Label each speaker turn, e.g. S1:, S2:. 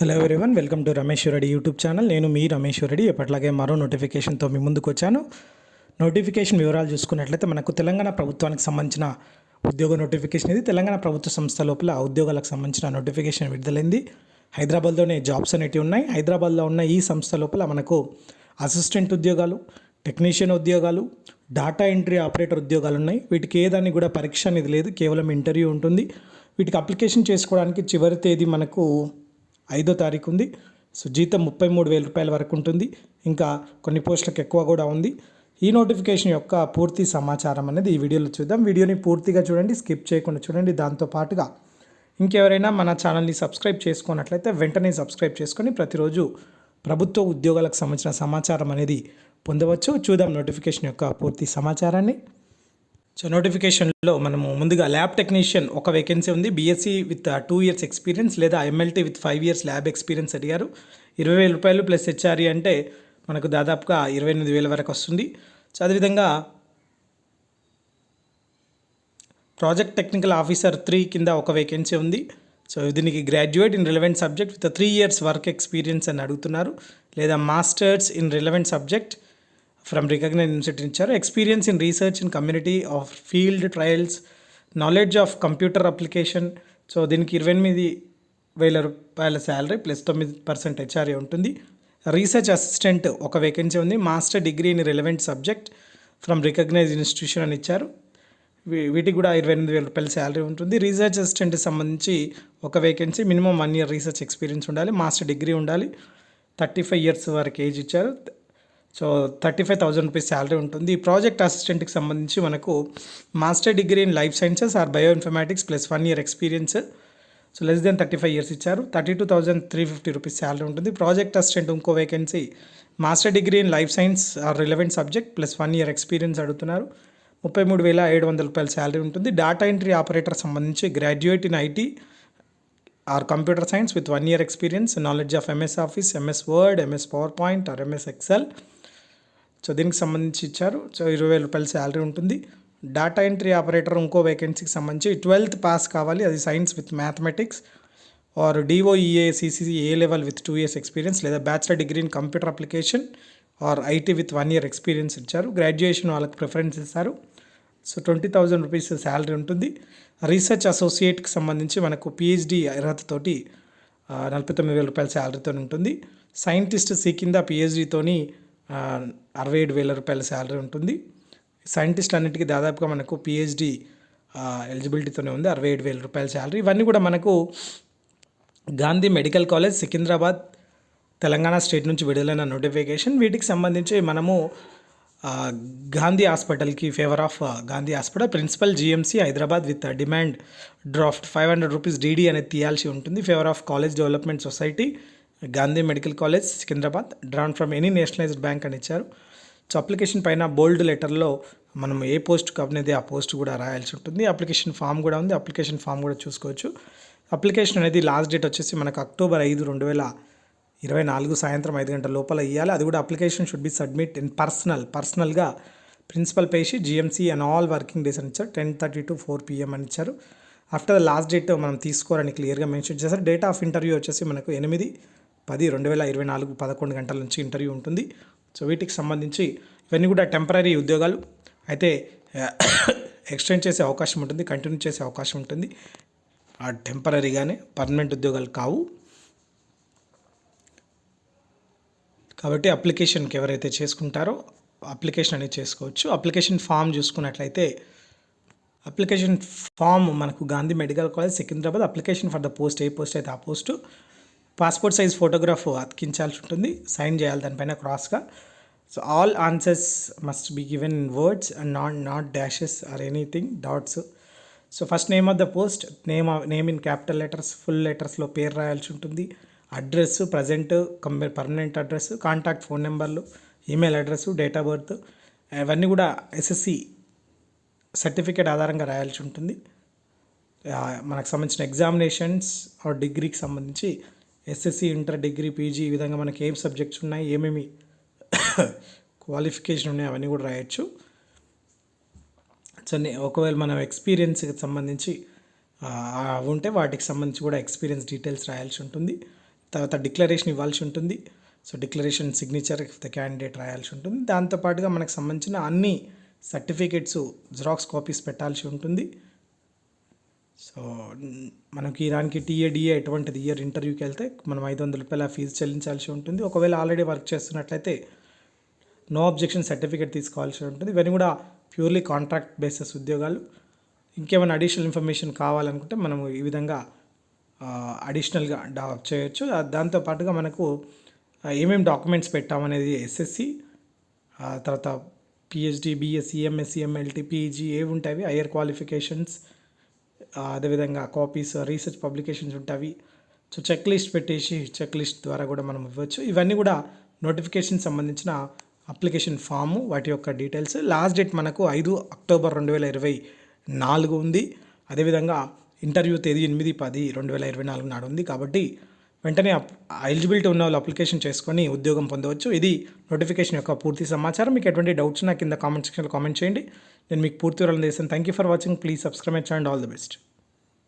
S1: Hello everyone welcome to Ramesh Reddy YouTube channel నేను మీ రమేశ్వరెడ్డి ఎప్పటిలాగే మరో నోటిఫికేషన్తో మీ ముందుకు వచ్చాను. నోటిఫికేషన్ వివరాలు చూసుకున్నట్లయితే మనకు తెలంగాణ ప్రభుత్వానికి సంబంధించిన ఉద్యోగ నోటిఫికేషన్ ఇది. తెలంగాణ ప్రభుత్వ సంస్థ లోపల ఉద్యోగాలకు సంబంధించిన నోటిఫికేషన్ విడుదలైంది. హైదరాబాద్లోనే జాబ్స్ అనేటివి ఉన్నాయి. హైదరాబాద్లో ఉన్న ఈ సంస్థ లోపల మనకు అసిస్టెంట్ ఉద్యోగాలు టెక్నీషియన్ ఉద్యోగాలు డాటా ఎంట్రీ ఆపరేటర్ ఉద్యోగాలు ఉన్నాయి. వీటికి ఏదాన్ని కూడా పరీక్ష అనేది లేదు. కేవలం ఇంటర్వ్యూ ఉంటుంది. వీటికి అప్లికేషన్ చేసుకోవడానికి చివరి తేదీ మనకు ఐదో తారీఖు ఉంది. సో జీతం ముప్పై మూడు వేల రూపాయల వరకు ఉంటుంది. ఇంకా కొన్ని పోస్టులకు ఎక్కువ కూడా ఉంది. ఈ నోటిఫికేషన్ యొక్క పూర్తి సమాచారం అనేది ఈ వీడియోలో చూద్దాం. వీడియోని పూర్తిగా చూడండి స్కిప్ చేయకుండా చూడండి. దాంతో పాటుగా ఇంకెవరైనా మన ఛానల్ని సబ్స్క్రైబ్ చేసుకున్నట్లయితే వెంటనే సబ్స్క్రైబ్ చేసుకొని ప్రతిరోజు ప్రభుత్వ ఉద్యోగాలకు సంబంధించిన సమాచారం అనేది పొందవచ్చు. చూద్దాం నోటిఫికేషన్ యొక్క పూర్తి సమాచారాన్ని. సో నోటిఫికేషన్లో మనము ముందుగా ల్యాబ్ టెక్నీషియన్ ఒక వేకెన్సీ ఉంది. BSc with two years experience లేదా MLT with five years lab experience అడిగారు. ఇరవై వేల రూపాయలు ప్లస్ హెచ్ఆర్ఈ అంటే మనకు దాదాపుగా ఇరవై ఎనిమిది వేల వరకు వస్తుంది. సో అదేవిధంగా ప్రాజెక్ట్ టెక్నికల్ ఆఫీసర్ త్రీ కింద ఒక వేకెన్సీ ఉంది. సో దీనికి graduate in relevant subject with three years work experience అని అడుగుతున్నారు. లేదా masters in relevant subject from recognize institute ఇచ్చారు experience in research in community of field trials knowledge of computer application so దీనికి ఇరవై ఎనిమిది వేల రూపాయల శాలరీ ప్లస్ తొమ్మిది పర్సెంట్ హెచ్ఆర్ఏ ఉంటుంది. రీసెర్చ్ అసిస్టెంట్ ఒక వేకెన్సీ ఉంది. Master degree in relevant subject from recognize institution అని ఇచ్చారు. వీటికి కూడా ఇరవై ఎనిమిది వేల రూపాయల శాలరీ ఉంటుంది. రీసెర్చ్ అసిస్టెంట్కి సంబంధించి ఒక vacancy minimum one year research experience ఉండాలి. మాస్టర్ డిగ్రీ ఉండాలి. థర్టీ ఫైవ్ ఇయర్స్ వరకు ఏజ్ ఇచ్చారు. So thirty five thousand rupees salary ఉంటుంది. ఈ ప్రాజెక్ట్ అసిస్టెంట్కి సంబంధించి మనకు master degree in life sciences or bioinformatics plus one year experience so less than thirty five years ఇచ్చారు. Thirty two thousand three fifty rupees salary ఉంటుంది. Project assistant ఇంకో vacancy master degree in life science or relevant subject plus one year experience అడుగుతున్నారు. ముప్పై మూడు వేల ఏడు వందల రూపాయల శాలరీ ఉంటుంది. డాటా ఎంట్రీ ఆపరేటర్ సంబంధించి graduate in IT or computer science with one year experience knowledge of MS office MS word MS PowerPoint or MS excel so దీనికి సంబంధించి ఇచ్చారు. సో ఇరవై వేల రూపాయల శాలరీ ఉంటుంది. డాటా ఎంట్రీ ఆపరేటర్ ఇంకో వేకెన్సీకి సంబంధించి ట్వెల్త్ పాస్ కావాలి. అది science with mathematics or DOEACC A level with two years experience లేదా bachelor degree in computer application or IT with one year experience ఇచ్చారు. గ్రాడ్యుయేషన్ వాళ్ళకి ప్రిఫరెన్స్ ఇస్తారు. So twenty thousand rupees salary ఉంటుంది. Research అసోసియేట్కి సంబంధించి మనకు పిహెచ్డి అర్హతతోటి నలభై తొమ్మిది వేల రూపాయల శాలరీతో ఉంటుంది. సైంటిస్ట్ సీ కింద పిహెచ్డితోని అరవై ఏడు వేల రూపాయల శాలరీ ఉంటుంది. సైంటిస్ట్ అన్నిటికీ దాదాపుగా మనకు పిహెచ్డి ఎలిజిబిలిటీతోనే ఉంది. అరవై ఏడు వేల రూపాయల శాలరీ. ఇవన్నీ కూడా మనకు Gandhi medical college Secunderabad Telangana state నుంచి విడుదలైన నోటిఫికేషన్. వీటికి సంబంధించి మనము గాంధీ హాస్పిటల్కి favour of Gandhi hospital. Principal GMC Hyderabad with demand draft five hundred rupees DD అనేది తీయాల్సి ఉంటుంది. Favour of college development society Gandhi medical college Secunderabad drawn from any nationalised bank అని ఇచ్చారు. సో అప్లికేషన్ పైన బోల్డ్ లెటర్లో మనం ఏ పోస్ట్ అనేది ఆ పోస్ట్ కూడా రాయాల్సి ఉంటుంది. అప్లికేషన్ ఫామ్ కూడా ఉంది. అప్లికేషన్ ఫామ్ కూడా చూసుకోవచ్చు. అప్లికేషన్ అనేది లాస్ట్ డేట్ వచ్చేసి మనకు అక్టోబర్ ఐదు రెండు వేల ఇరవై నాలుగు సాయంత్రం ఐదు గంటల లోపల ఇవ్వాలి అది కూడా application should be submit in personal పర్సనల్గా principal పేషి GMC and all working days అని ఇచ్చారు. Ten thirty to four PM అని ఇచ్చారు. ఆఫ్టర్ ద లాస్ట్ డేట్ మనం తీసుకోరని క్లియర్గా మెన్షన్ చేశారు. డేట్ ఆఫ్ ఇంటర్వ్యూ వచ్చేసి మనకు ఎనిమిది పది రెండు వేల ఇరవై నాలుగు పదకొండు గంటల నుంచి ఇంటర్వ్యూ ఉంటుంది. సో వీటికి సంబంధించి ఇవన్నీ కూడా టెంపరీ ఉద్యోగాలు. అయితే ఎక్స్టెండ్ చేసే అవకాశం ఉంటుంది కంటిన్యూ చేసే అవకాశం ఉంటుంది. ఆ టెంపరీగానే పర్మనెంట్ ఉద్యోగాలు కావు. కాబట్టి అప్లికేషన్కి ఎవరైతే చేసుకుంటారో అప్లికేషన్ అనేది చేసుకోవచ్చు. అప్లికేషన్ ఫామ్ చూసుకున్నట్లయితే అప్లికేషన్ ఫామ్ మనకు Gandhi medical college Secunderabad application for the post a post అయితే ఆ పోస్టు. పాస్పోర్ట్ సైజ్ ఫోటోగ్రాఫ్ అతికించాల్సి ఉంటుంది. సైన్ చేయాలి దానిపైన క్రాస్గా. So all answers must be given in words and not not dashes or anything dots. So first name of the post name name in capital letters full లెటర్స్లో పేరు రాయాల్సి ఉంటుంది. Address present company permanent address contact phone నెంబర్లు email address date of birth అవన్నీ కూడా SSC certificate ఆధారంగా రాయాల్సి ఉంటుంది. మనకు సంబంధించిన ఎగ్జామినేషన్స్ ఆర్ డిగ్రీకి సంబంధించి ఎస్ఎస్సి ఇంటర్ డిగ్రీ పీజీ ఈ విధంగా మనకి ఏం సబ్జెక్ట్స్ ఉన్నాయి ఏమేమి క్వాలిఫికేషన్ ఉన్నాయి అవన్నీ కూడా రాయొచ్చు. సో నే- ఒకవేళ మనం ఎక్స్పీరియన్స్కి సంబంధించి ఉంటే వాటికి సంబంధించి కూడా ఎక్స్పీరియన్స్ డీటెయిల్స్ రాయాల్సి ఉంటుంది. తర్వాత డిక్లరేషన్ ఇవ్వాల్సి ఉంటుంది. So declaration signature the candidate రాయాల్సి ఉంటుంది. దాంతోపాటుగా మనకు సంబంధించిన అన్ని సర్టిఫికేట్స్ జిరాక్స్ కాపీస్ పెట్టాల్సి ఉంటుంది. సో మనకి దానికి టీఏడిఏ ఎటువంటిది? ఇయర్ ఇంటర్వ్యూకి వెళ్తే మనం ఐదు వందల రూపాయల ఫీజు చెల్లించాల్సి ఉంటుంది. ఒకవేళ ఆల్రెడీ వర్క్ చేస్తున్నట్లయితే నో అబ్జెక్షన్ సర్టిఫికేట్ తీసుకోవాల్సి ఉంటుంది. ఇవన్నీ కూడా ప్యూర్లీ కాంట్రాక్ట్ బేసిస్ ఉద్యోగాలు. ఇంకేమైనా అడిషనల్ ఇన్ఫర్మేషన్ కావాలనుకుంటే మనం ఈ విధంగా అడిషనల్గా డెవలప్ చేయొచ్చు. దాంతోపాటుగా మనకు ఏమేమి ఏమేం డాక్యుమెంట్స్ పెట్టామనేది ఎస్ఎస్సి తర్వాత PhD BSc MSc MLT PG ఏవి ఉంటాయి? హయ్యర్ క్వాలిఫికేషన్స్ అదేవిధంగా కాపీస్ రీసెర్చ్ పబ్లికేషన్స్ ఉంటాయి. సో చెక్ లిస్ట్ పెట్టేసి చెక్ లిస్ట్ ద్వారా కూడా మనం ఇవ్వచ్చు. ఇవన్నీ కూడా నోటిఫికేషన్ సంబంధించిన అప్లికేషన్ ఫాము వాటి యొక్క డీటెయిల్స్ లాస్ట్ డేట్ మనకు ఐదు అక్టోబర్ రెండు వేల ఇరవై నాలుగు ఉంది. అదేవిధంగా ఇంటర్వ్యూ తేదీ ఎనిమిది పది రెండు వేల ఇరవై నాలుగు నాడు ఉంది. కాబట్టి వెంటనే ఎలిజిబిలిటీ ఉన్న వాళ్ళు అప్లికేషన్ చేసుకొని ఉద్యోగం పొందవచ్చు. ఇది నోటిఫికేషన్ యొక్క పూర్తి సమాచారం. మీకు ఎటువంటి డౌట్స్ నా కింద కామెంట్ సెక్షన్లో కామెంట్ చేయండి. నేను మీకు పూర్తి వివరాలు చేస్తాను thank you for watching please subscribe and all the best